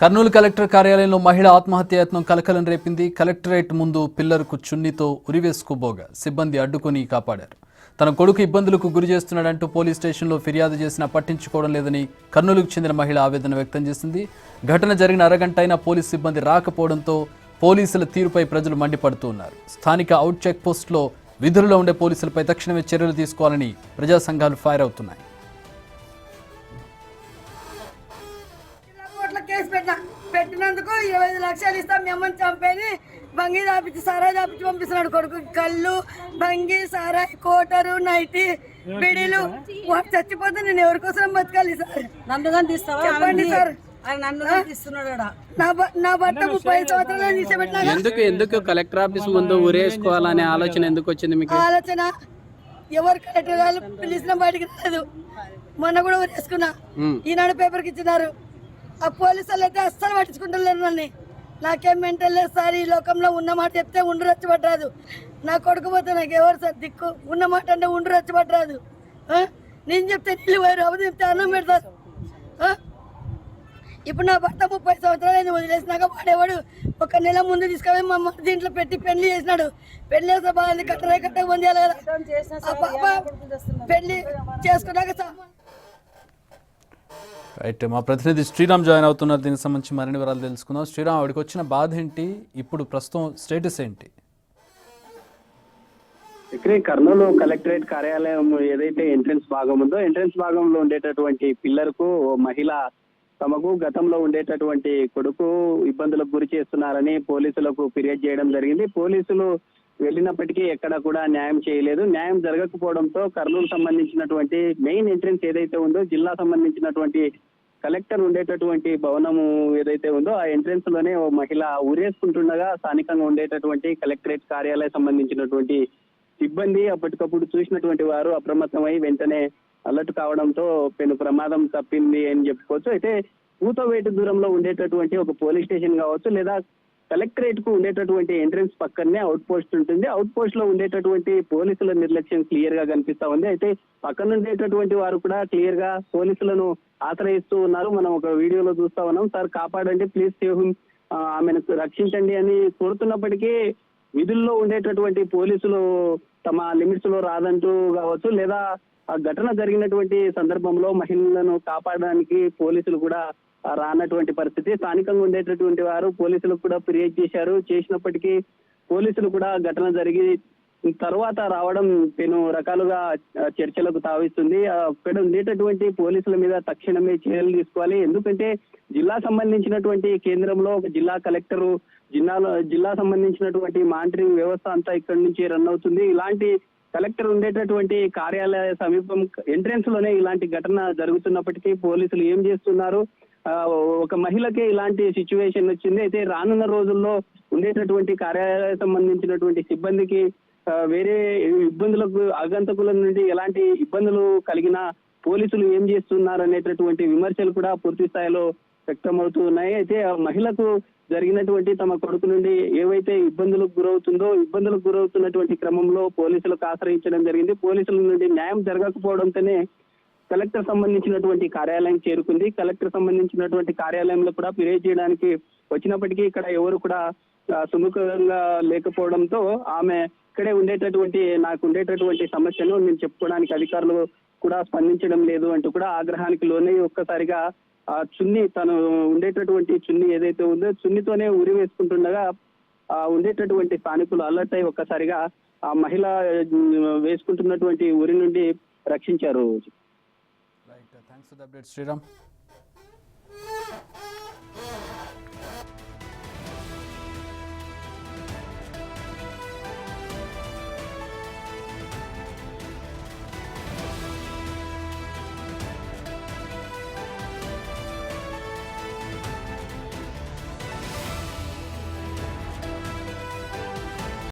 Kurnool collector కార్యాలయంలో మహిళ ఆత్మహత్యాయత్నం కలకలం రేపింది. కలెక్టరేట్ ముందు పిల్లర్కు చున్నీతో ఉరివేసుకుపోగా సిబ్బంది అడ్డుకొని కాపాడారు. తన కొడుకు ఇబ్బందులకు గురి చేస్తున్నాడంటూ పోలీస్ స్టేషన్లో ఫిర్యాదు చేసినా పట్టించుకోవడం లేదని కర్నూలుకు చెందిన మహిళ ఆవేదన వ్యక్తం చేసింది. ఘటన జరిగిన అరగంట అయినా పోలీస్ సిబ్బంది రాకపోవడంతో పోలీసుల తీరుపై ప్రజలు మండిపడుతూ ఉన్నారు స్థానిక అవుట్ చెక్ పోస్టులో విధుల్లో ఉండే పోలీసులపై తక్షణమే చర్యలు తీసుకోవాలని ప్రజా సంఘాలు ఫైర్ అవుతున్నాయి. ఇరవై ఐదు లక్షలు ఇస్తాం మీ అమ్మని చంపేని బంగి దాపించి సారాయి దాపించి పంపిస్తున్నాడు కొడుకు. కళ్ళు బంగి సారాయి కోటరు నైటి బిడీలు. వాడు చచ్చిపోతే నేను ఎవరి కోసం బతకాలి సార్? నన్ను తీస్తావా? చెప్పండి సార్. ఎందుకు ఎందుకు కలెక్టర్ ఆఫీస్ ముందు ఊరేసుకోవాలనే ఆలోచన ఎందుకు వచ్చింది మీకు? ఆలోచన ఎవరు కలెక్టర్ వాళ్ళు పిలిచిన బయటికి రాలేదు. మొన్న కూడా ఊరేసుకున్నా. ఈనాడు పేపర్కి ఇచ్చినారు. ఆ పోలీసు వాళ్ళు అయితే అస్సలు పట్టించుకుంటలేరు నన్ను. నాకేం మెంటల్ లేదు సార్ ఈ లోకంలో ఉన్న మాట చెప్తే ఉండు రచ్చబట్టరాదు నా కొడుకు పోతే నాకు ఎవరు సార్ దిక్కు? ఉన్న మాట అంటే ఉండు రచ్చబట్టరాదు? నేను చెప్తే నీళ్ళు పోయారు అవి చెప్తే అన్నం పెడతారు? ఇప్పుడు నా భర్త ముప్పై సంవత్సరాలు అయింది వదిలేసినాక వాడేవాడు? ఒక నెల ముందు తీసుకొని మా అమ్మ దీంట్లో పెట్టి పెళ్ళి చేసినాడు. పెళ్ళి చేస్తే బాగుంది కట్టరే కట్ట పొందేయాలి కదా. పెళ్ళి చేసుకున్నాక సామాన్ రైట్ మా ప్రతినిధి శ్రీరామ్ జాయిన్ అవుతున్నారు. దీనికి సంబంధించి మరిన్ని వివరాలు తెలుసుకుందాం. శ్రీరామ్ ఆవిడకి వచ్చిన బాధ ఏంటి? ఇప్పుడు ప్రస్తుతం స్టేటస్ ఏంటి? ఇక్కడ కర్నూలు కలెక్టరేట్ కార్యాలయం ఏదైతే ఎంట్రన్స్ భాగం ఉందో ఎంట్రన్స్ భాగంలో ఉండేటటువంటి పిల్లర్కు ఓ మహిళ తమకు గతంలో ఉండేటటువంటి కొడుకు ఇబ్బందులకు గురి చేస్తున్నారని పోలీసులకు ఫిర్యాదు చేయడం జరిగింది. పోలీసులు వెళ్ళినప్పటికీ ఎక్కడ కూడా న్యాయం చేయలేదు. న్యాయం జరగకపోవడంతో కర్నూలు సంబంధించినటువంటి మెయిన్ ఎంట్రన్స్ ఏదైతే ఉందో జిల్లా సంబంధించినటువంటి కలెక్టర్ ఉండేటటువంటి భవనము ఏదైతే ఉందో ఆ ఎంట్రన్స్లోనే ఓ మహిళ ఊరేసుకుంటుండగా స్థానికంగా ఉండేటటువంటి కలెక్టరేట్ కార్యాలయం సంబంధించినటువంటి సిబ్బంది అప్పటికప్పుడు చూసినటువంటి వారు అప్రమత్తమై వెంటనే అలర్ట్ కావడంతో పెను ప్రమాదం తప్పింది అని చెప్పుకోవచ్చు. అయితే కూతవేటు దూరంలో ఉండేటటువంటి ఒక పోలీస్ స్టేషన్ కావచ్చు లేదా కలెక్టరేట్కు ఉండేటటువంటి ఎంట్రన్స్ పక్కనే అవుట్ పోస్ట్ ఉంటుంది. అవుట్ పోస్ట్లో ఉండేటటువంటి పోలీసుల నిర్లక్ష్యం క్లియర్గా కనిపిస్తా ఉంది. అయితే పక్కన ఉండేటటువంటి వారు కూడా క్లియర్గా పోలీసులను ఆశ్రయిస్తూ ఉన్నారు. మనం ఒక వీడియోలో చూస్తా ఉన్నాం. సార్ కాపాడండి ప్లీజ్ సేవ్ ఆమెను రక్షించండి అని కోరుతున్నప్పటికీ విధుల్లో ఉండేటటువంటి పోలీసులు తమ లిమిట్స్లో రాదంటూ కావచ్చు లేదా ఆ ఘటన జరిగినటువంటి సందర్భంలో మహిళలను కాపాడడానికి పోలీసులు కూడా రానటువంటి పరిస్థితి. స్థానికంగా ఉండేటటువంటి వారు పోలీసులకు కూడా ఫిర్యాదు చేశారు. చేసినప్పటికీ పోలీసులు కూడా ఘటన జరిగి తర్వాత రావడం పెను రకాలుగా చర్చలకు తావిస్తుంది. ఆ, అక్కడ ఉండేటటువంటి పోలీసుల మీద తక్షణమే చర్యలు తీసుకోవాలి. ఎందుకంటే జిల్లా సంబంధించినటువంటి కేంద్రంలో జిల్లా కలెక్టరు జిల్లాలో జిల్లా సంబంధించినటువంటి మానిటరింగ్ వ్యవస్థ అంతా ఇక్కడి నుంచి రన్ అవుతుంది. ఇలాంటి కలెక్టర్ ఉండేటటువంటి కార్యాలయ సమీపం ఎంట్రెన్స్లోనే ఇలాంటి ఘటన జరుగుతున్నప్పటికీ పోలీసులు ఏం చేస్తున్నారు? ఒక మహిళకే ఇలాంటి సిచ్యువేషన్ వచ్చింది. అయితే రానున్న రోజుల్లో ఉండేటటువంటి కార్యాలయ సంబంధించినటువంటి సిబ్బందికి వేరే ఇబ్బందులకు ఆగంతకుల నుండి ఎలాంటి ఇబ్బందులు కలిగినా పోలీసులు ఏం చేస్తున్నారు అనేటటువంటి విమర్శలు కూడా పూర్తి స్థాయిలో వ్యక్తమవుతూ ఉన్నాయి. అయితే మహిళకు జరిగినటువంటి తమ కొడుకు నుండి ఏవైతే ఇబ్బందులకు గురవుతుందో ఇబ్బందులకు గురవుతున్నటువంటి క్రమంలో పోలీసులకు ఆశ్రయించడం జరిగింది. పోలీసుల నుండి న్యాయం జరగకపోవడంతోనే కలెక్టర్ సంబంధించినటువంటి కార్యాలయం చేరుకుంది. కలెక్టర్ సంబంధించినటువంటి కార్యాలయంలో కూడా ఫిర్యాదు చేయడానికి వచ్చినప్పటికీ ఇక్కడ ఎవరు కూడా సుముఖంగా లేకపోవడంతో ఆమె ఇక్కడే ఉండేటటువంటి నాకు ఉండేటటువంటి సమస్యను నేను చెప్పుకోవడానికి అధికారులు కూడా స్పందించడం లేదు అంటూ కూడా ఆగ్రహానికి లోనే ఒక్కసారిగా ఆ చున్ని తను ఉండేటటువంటి చున్ని ఏదైతే ఉందో చున్నితోనే ఉరి వేసుకుంటుండగా ఆ ఉండేటటువంటి స్థానికులు అలర్ట్ అయి ఒక్కసారిగా ఆ మహిళ వేసుకుంటున్నటువంటి ఉరి నుండి రక్షించారు. శ్రీరామ్